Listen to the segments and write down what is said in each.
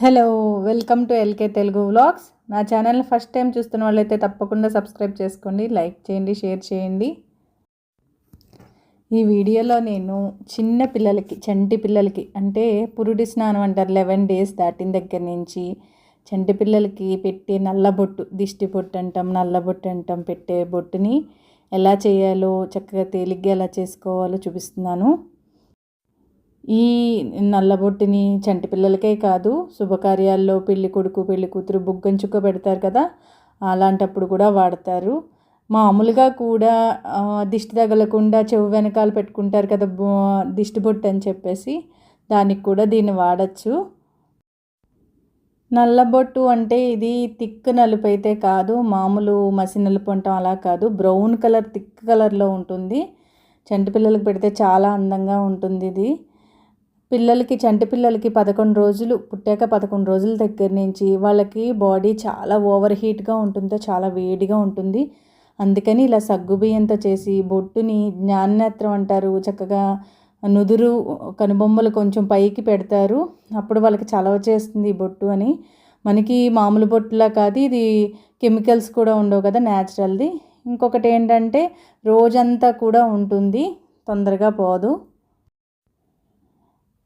Hello welcome to L K Telugu vlogs. నా ఛానల్ని first time చూస్తున్న వాళ్ళైతే తప్పకుండా సబ్స్క్రైబ్ చేసుకోండి లైక్ చేయండి షేర్ చేయండి. ఈ వీడియోలో నేను చిన్న పిల్లలకి చంటి పిల్లలకి అంటే పురుడి స్నానం అంటారు లెవెన్ డేస్ దాటిన దగ్గర నుంచి చంటి పిల్లలకి పెట్టే నల్ల బొట్టు దిష్టి బొట్టు అంటాం నల్ల బొట్టు అంటాం పెట్టే బొట్టుని ఎలా చేయాలో చక్కగా తేలిగ్గా ఎలా చేసుకోవాలో చూపిస్తున్నాను. ఈ నల్లబొట్టిని చంటి పిల్లలకే కాదు శుభకార్యాల్లో పెళ్ళి కొడుకు పెళ్ళి కూతురు బుగ్గంచుక్క పెడతారు కదా అలాంటప్పుడు కూడా వాడతారు. మామూలుగా కూడా దిష్టి తగలకుండా చెవు వెనకాల పెట్టుకుంటారు కదా బొ- దిష్టి బొట్టు అని చెప్పేసి దానికి కూడా దీన్ని వాడచ్చు. నల్లబొట్టు అంటే ఇది థిక్ నలుపు అయితే కాదు మామూలు మసి నలుపు అంటాం అలా కాదు బ్రౌన్ కలర్ థిక్ కలర్లో ఉంటుంది. చంటి పిల్లలకు పెడితే చాలా అందంగా ఉంటుంది ఇది. పిల్లలకి చంటి పిల్లలకి పదకొండు రోజులు పుట్టాక పదకొండు రోజుల దగ్గర నుంచి వాళ్ళకి బాడీ చాలా ఓవర్ హీట్గా ఉంటుందో చాలా వేడిగా ఉంటుంది. అందుకని ఇలా సగ్గుబియ్యంతో చేసి బొట్టుని జ్ఞాననేత్రం అంటారు. చక్కగా నుదురు కనుబొమ్మలు కొంచెం పైకి పెడతారు. అప్పుడు వాళ్ళకి చలవ చేస్తుంది ఈ బొట్టు అని. మనకి మామూలు బొట్టులా కాదు ఇది కెమికల్స్ కూడా ఉండవు కదా న్యాచురల్ది ఇంకొకటి ఏంటంటే రోజంతా కూడా ఉంటుంది తొందరగా పోదు.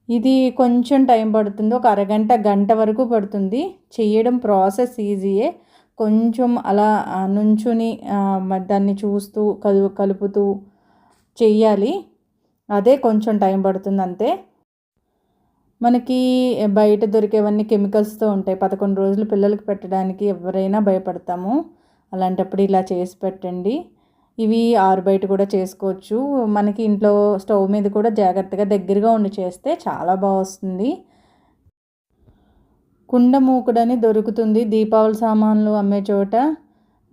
ఇది కొంచెం టైం పడుతుంది. ఒక అరగంట గంట వరకు పడుతుంది. చేయడం ప్రాసెస్ ఈజీయే. కొంచెం అలా నుంచుని దాన్ని చూస్తూ కలు కలుపుతూ చెయ్యాలి. అదే కొంచెం టైం పడుతుంది అంతే. మనకి బయట దొరికేవన్నీ కెమికల్స్తో ఉంటాయి. పదకొండు రోజులు పిల్లలకి పెట్టడానికి ఎవరైనా భయపడతాము. అలాంటప్పుడు ఇలా చేసి పెట్టండి. ఇవి ఆరు బయట కూడా చేసుకోవచ్చు. మనకి ఇంట్లో స్టవ్ మీద కూడా జాగ్రత్తగా దగ్గరగా ఉండి చేస్తే చాలా బాగా వస్తుంది. కుండ మూకుడని దొరుకుతుంది. దీపావళి సామాన్లు అమ్మే చోట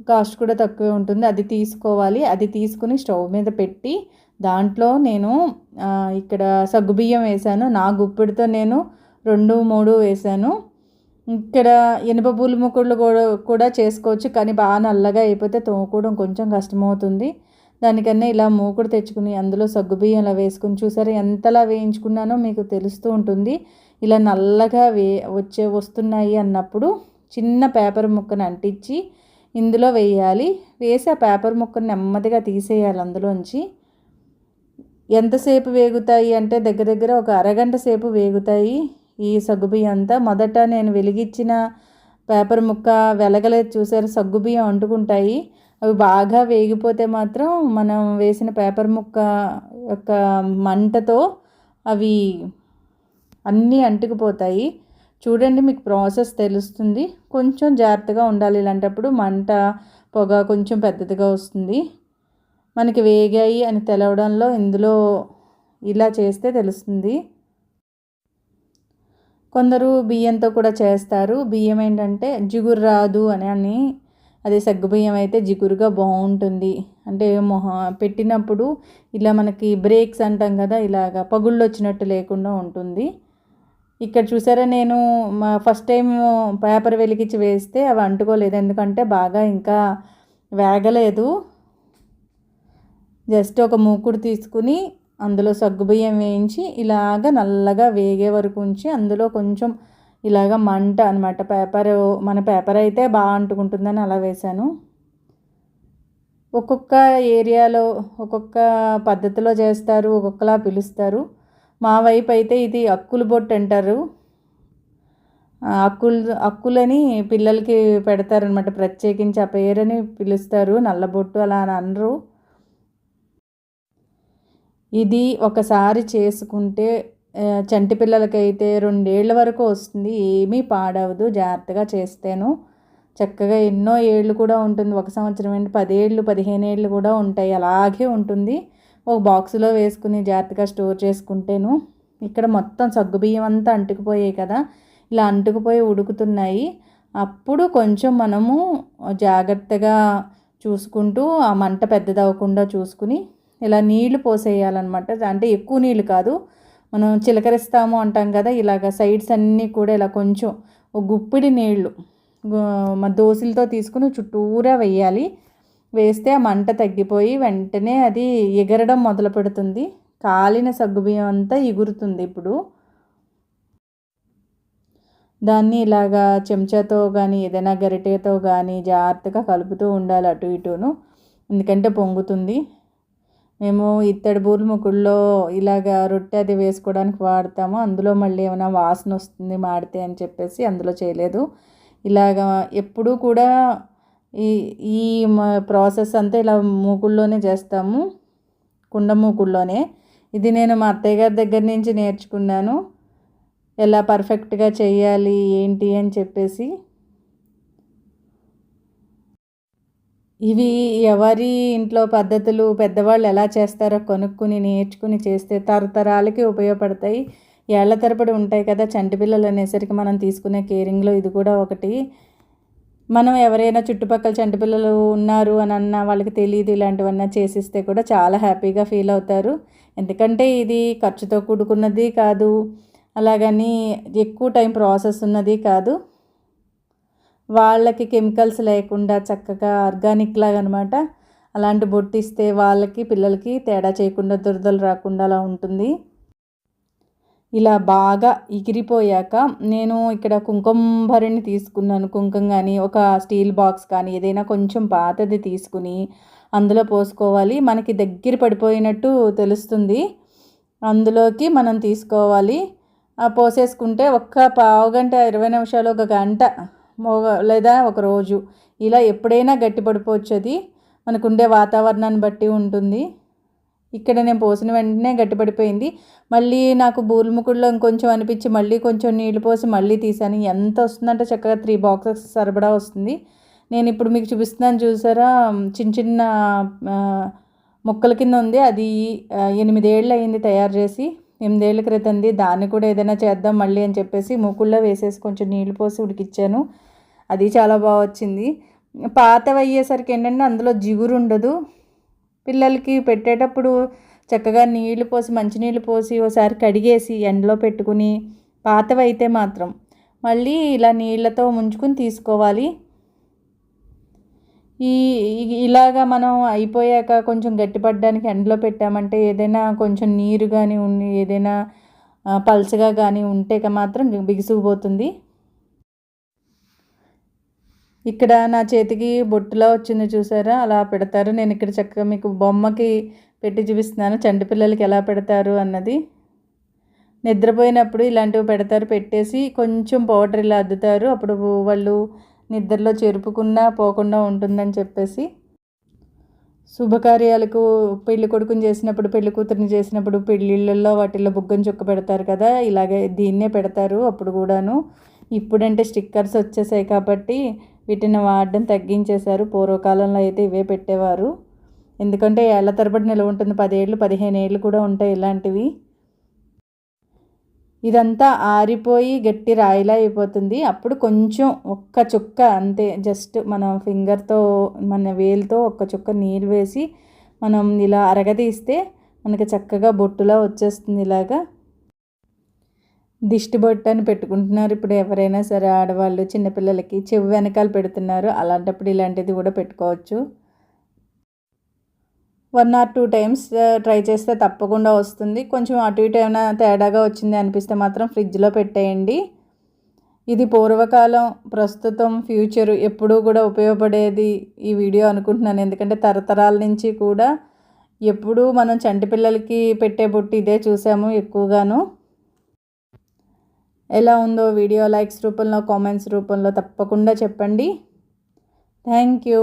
కాస్ట్ కూడా తక్కువే ఉంటుంది. అది తీసుకోవాలి. అది తీసుకుని స్టవ్ మీద పెట్టి దాంట్లో నేను ఇక్కడ సగ్గుబియ్యం వేశాను. నా గుప్పిడితో నేను రెండు మూడు వేశాను. ఇక్కడ ఇనుప పూల ముక్కుడులు కూడా కూడా చేసుకోవచ్చు కానీ బాగా నల్లగా అయిపోతే తోముకోవడం కొంచెం కష్టమవుతుంది. దానికన్నా ఇలా మూకుడు తెచ్చుకుని అందులో సగ్గుబియ్యం అలా వేసుకుని చూసారా ఎంతలా వేయించుకున్నానో మీకు తెలుస్తూ ఉంటుంది. ఇలా నల్లగా వే వచ్చే వస్తున్నాయి అన్నప్పుడు చిన్న పేపర్ ముక్కను అంటించి ఇందులో వేయాలి. వేసి ఆ పేపర్ ముక్కను నెమ్మదిగా తీసేయాలి అందులోంచి. ఎంతసేపు వేగుతాయి అంటే దగ్గర దగ్గర ఒక అరగంట సేపు వేగుతాయి. ఈ సగ్గుబియ్యం అంతా. మొదట నేను వెలిగించిన పేపర్ ముక్క వెలగలేదు చూసారు సగ్గుబియ్యం అంటుకుంటాయి. అవి బాగా వేగిపోతే మాత్రం మనం వేసిన పేపర్ ముక్క యొక్క మంటతో అవి అన్నీ అంటుకుపోతాయి. చూడండి మీకు ప్రాసెస్ తెలుస్తుంది. కొంచెం జాగ్రత్తగా ఉండాలి. ఇలాంటప్పుడు మంట పొగ కొంచెం పెద్దదిగా వస్తుంది. మనకి వేగాయి అని తెలవడంలో ఇందులో ఇలా చేస్తే తెలుస్తుంది. కొందరు బియ్యంతో కూడా చేస్తారు. బియ్యం ఏంటంటే జిగురు రాదు అని అని అదే సగ్గుబియ్యం అయితే జిగురుగా బాగుంటుంది. అంటే మొహ పెట్టినప్పుడు ఇలా మనకి బ్రేక్స్ అంటాం కదా ఇలాగ పగుళ్ళు వచ్చినట్టు లేకుండా ఉంటుంది. ఇక్కడ చూసారా నేను మా ఫస్ట్ టైం పేపర్ వెలిగించి వేస్తే అవి అంటుకోలేదు. ఎందుకంటే బాగా ఇంకా వేగలేదు. జస్ట్ ఒక మూకుడు తీసుకుని అందులో సగ్గుబియ్యం వేయించి ఇలాగ నల్లగా వేగే వరకు ఉంచి అందులో కొంచెం ఇలాగ మంట అనమాట పేపర్ మన పేపర్ అయితే బాగా అంటుకుంటుందని అలా వేశాను. ఒక్కొక్క ఏరియాలో ఒక్కొక్క పద్ధతిలో చేస్తారు ఒక్కొక్కలా పిలుస్తారు. మా వైపు అయితే ఇది అక్కులు బొట్టు అంటారు. అక్కులు అక్కులని పిల్లలకి పెడతారనమాట ప్రత్యేకించి ఆ పేరని పిలుస్తారు. నల్లబొట్టు అలా అని అనరు. ఇది ఒకసారి చేసుకుంటే చంటి పిల్లలకైతే రెండేళ్ళ వరకు వస్తుంది. ఏమీ పాడవదు. జాగ్రత్తగా చేస్తేను. చక్కగా ఎన్నో ఏళ్ళు కూడా ఉంటుంది. ఒక సంవత్సరం ఏంటి? పదేళ్ళు పదిహేను ఏళ్ళు కూడా ఉంటాయి. అలాగే ఉంటుంది. ఒక బాక్స్లో వేసుకుని జాగ్రత్తగా స్టోర్ చేసుకుంటేను. ఇక్కడ మొత్తం సగ్గుబియ్యం అంతా అంటుకుపోయాయి కదా. ఇలా అంటుకుపోయి ఉడుకుతున్నాయి. అప్పుడు కొంచెం మనము జాగ్రత్తగా చూసుకుంటూ ఆ మంట పెద్దదవ్వకుండా చూసుకుని ఇలా నీళ్ళు పోసేయాలన్నమాట. అంటే ఎక్కువ నీళ్ళు కాదు. మనం చిలకరిస్తాము అంటాం కదా ఇలాగ సైడ్స్ అన్నీ కూడా ఇలా కొంచెం ఒక గుప్పిడి నీళ్ళు మా దోశలతో తీసుకుని చుట్టూరా వేయాలి వేస్తే ఆ మంట తగ్గిపోయి వెంటనే అది ఎగరడం మొదలు పెడుతుంది. కాలిన సగ్గుబియ్యం అంతా ఎగురుతుంది ఇప్పుడు. దాన్ని ఇలాగా చెంచాతో కానీ ఏదైనా గరిటెతో కానీ జాగ్రత్తగా కలుపుతూ ఉండాలి అటు ఇటును. ఎందుకంటే పొంగుతుంది. మేము ఇత్తడి బూరెలు ముకుల్లో ఇలాగ రొట్టె అది వేసుకోవడానికి వాడతాము. అందులో మళ్ళీ ఏమైనా వాసన వస్తుంది మాడితే అని చెప్పేసి అందులో చేయలేదు. ఇలాగ ఎప్పుడూ కూడా ఈ ఈ ప్రాసెస్ అంతా ఇలా మూకుల్లోనే చేస్తాము. కుండ మూకుల్లోనే. ఇది నేను మా అత్తయ్య గారి దగ్గర నుంచి నేర్చుకున్నాను. ఎలా పర్ఫెక్ట్గా చేయాలి ఏంటి అని చెప్పేసి. ఇవి ఎవరి ఇంట్లో పద్ధతులు పెద్దవాళ్ళు ఎలా చేస్తారో కొనుక్కుని నేర్చుకుని చేస్తే తరతరాలకి ఉపయోగపడతాయి. ఏళ్ళ తరబడి ఉంటాయి కదా చంటి పిల్లలు అనేసరికి మనం తీసుకునే కేరింగ్లో ఇది కూడా ఒకటి. మనం ఎవరైనా చుట్టుపక్కల చంటి పిల్లలు ఉన్నారు అని అన్న వాళ్ళకి తెలియదు ఇలాంటివన్నీ చేసిస్తే కూడా చాలా హ్యాపీగా ఫీల్ అవుతారు. ఎందుకంటే ఇది ఖర్చుతో కూడుకున్నది కాదు. అలాగని ఎక్కువ టైం ప్రాసెస్ ఉన్నది కాదు. వాళ్ళకి కెమికల్స్ లేకుండా చక్కగా ఆర్గానిక్ లాగా అనమాట అలాంటి బొట్టిస్తే వాళ్ళకి పిల్లలకి తేడా చేయకుండా దురదలు రాకుండా అలా ఉంటుంది. ఇలా బాగా ఎగిరిపోయాక నేను ఇక్కడ కుంకుమ భరిణి తీసుకున్నాను. కుంకుమ కానీ ఒక స్టీల్ బాక్స్ కానీ ఏదైనా కొంచెం పాతది తీసుకుని అందులో పోసుకోవాలి. మనకి దగ్గర పడిపోయినట్టు తెలుస్తుంది. అందులోకి మనం తీసుకోవాలి. పోసేసుకుంటే ఒక్క పావు గంట ఇరవై నిమిషాలు ఒక గంట లేదా ఒక రోజు ఇలా ఎప్పుడైనా గట్టిపడిపోవచ్చు అది మనకుండే వాతావరణాన్ని బట్టి ఉంటుంది. ఇక్కడ నేను పోసిన వెంటనే గట్టిపడిపోయింది. మళ్ళీ నాకు బూర్ముకుడులో ఇంకొంచెం అనిపించి మళ్ళీ కొంచెం నీళ్ళు పోసి మళ్ళీ తీసాను ఎంత వస్తుందంటే చక్కగా త్రీ బాక్సెస్ సరిపడా వస్తుంది. నేను ఇప్పుడు మీకు చూపిస్తున్నాను చూసారా? చిన్న చిన్న మొక్కల కింద ఉంది. అది ఎనిమిదేళ్ళు అయింది తయారు చేసి. ఎనిమిదేళ్ళ క్రితంది. దాన్ని కూడా ఏదైనా చేద్దాం మళ్ళీ అని చెప్పేసి ముక్కుల్లో వేసేసి కొంచెం నీళ్ళు పోసి ఉడికిచ్చాను. అది చాలా బాగా వచ్చింది. పాతవి అయ్యేసరికి ఏంటంటే అందులో జిగురు ఉండదు. పిల్లలకి పెట్టేటప్పుడు చక్కగా నీళ్ళు పోసి మంచినీళ్ళు పోసి ఒకసారి కడిగేసి ఎండలో పెట్టుకుని పాతవి అయితే మాత్రం మళ్ళీ ఇలా నీళ్ళతో ముంచుకుని తీసుకోవాలి. ఈ ఇలాగా మనం అయిపోయాక కొంచెం గట్టిపడడానికి ఎండలో పెట్టామంటే ఏదైనా కొంచెం నీరు కానీ ఉండి ఏదైనా పల్చగా కానీ ఉంటే మాత్రం బిగుసుకుపోతుంది. ఇక్కడ నా చేతికి బొట్టులా వచ్చింది చూసారా? అలా పెడతారు. నేను ఇక్కడ చక్కగా మీకు బొమ్మకి పెట్టి చూపిస్తున్నాను. చంటి పిల్లలకి ఎలా పెడతారు అన్నది. నిద్రపోయినప్పుడు ఇలాంటివి పెడతారు. పెట్టేసి కొంచెం పౌడర్ ఇలా అద్దుతారు. అప్పుడు వాళ్ళు నిద్రలో చేరుపుకున్నా పోకుండా ఉంటుందని చెప్పేసి. శుభకార్యాలకు పెళ్ళి కొడుకుని చేసినప్పుడు పెళ్ళి కూతురిని చేసినప్పుడు పెళ్ళిళ్ళల్లో వాటిల్లో బుగ్గని చుక్క పెడతారు కదా? ఇలాగే దీన్నే పెడతారు అప్పుడు కూడాను. ఇప్పుడంటే స్టిక్కర్స్ వచ్చేసాయి కాబట్టి వీటిని వాడడం తగ్గించేశారు. పూర్వకాలంలో అయితే ఇవే పెట్టేవారు. ఎందుకంటే ఏళ్ళ తరబడి నిల్వ ఉంటుంది. పదేళ్ళు పదిహేను ఏళ్ళు కూడా ఉంటాయి ఇలాంటివి. ఇదంతా ఆరిపోయి గట్టి రాయిలా అయిపోతుంది. అప్పుడు కొంచెం ఒక్క చుక్క అంతే. జస్ట్ మన ఫింగర్తో మన వేలుతో ఒక్క చుక్క నీళ్ళు వేసి మనం ఇలా అరగదీస్తే మనకి చక్కగా బొట్టులా వచ్చేస్తుంది ఇలాగా. దిష్టి బొట్టు అని పెట్టుకుంటున్నారు. ఇప్పుడు ఎవరైనా సరే ఆడవాళ్ళు చిన్నపిల్లలకి చెవి వెనకాల పెడుతున్నారు. అలాంటప్పుడు ఇలాంటిది కూడా పెట్టుకోవచ్చు. One or two times try చేస్తే తప్పకుండా వస్తుంది. కొంచెం అటు ఇటు ఏమైనా తేడాగా వచ్చింది అనిపిస్తే మాత్రం ఫ్రిడ్జ్లో పెట్టేయండి. ఇది పూర్వకాలం ప్రస్తుతం ఫ్యూచర్ ఎప్పుడూ కూడా ఉపయోగపడేది ఈ వీడియో అనుకుంటున్నాను. ఎందుకంటే తరతరాల నుంచి కూడా ఎప్పుడూ మనం చంటి పిల్లలకి పెట్టే బొట్టు ఇదే చూసాము ఎక్కువగాను. ఎలా ఉందో వీడియో లైక్స్ రూపంలో కామెంట్స్ రూపంలో తప్పకుండా చెప్పండి. Thank you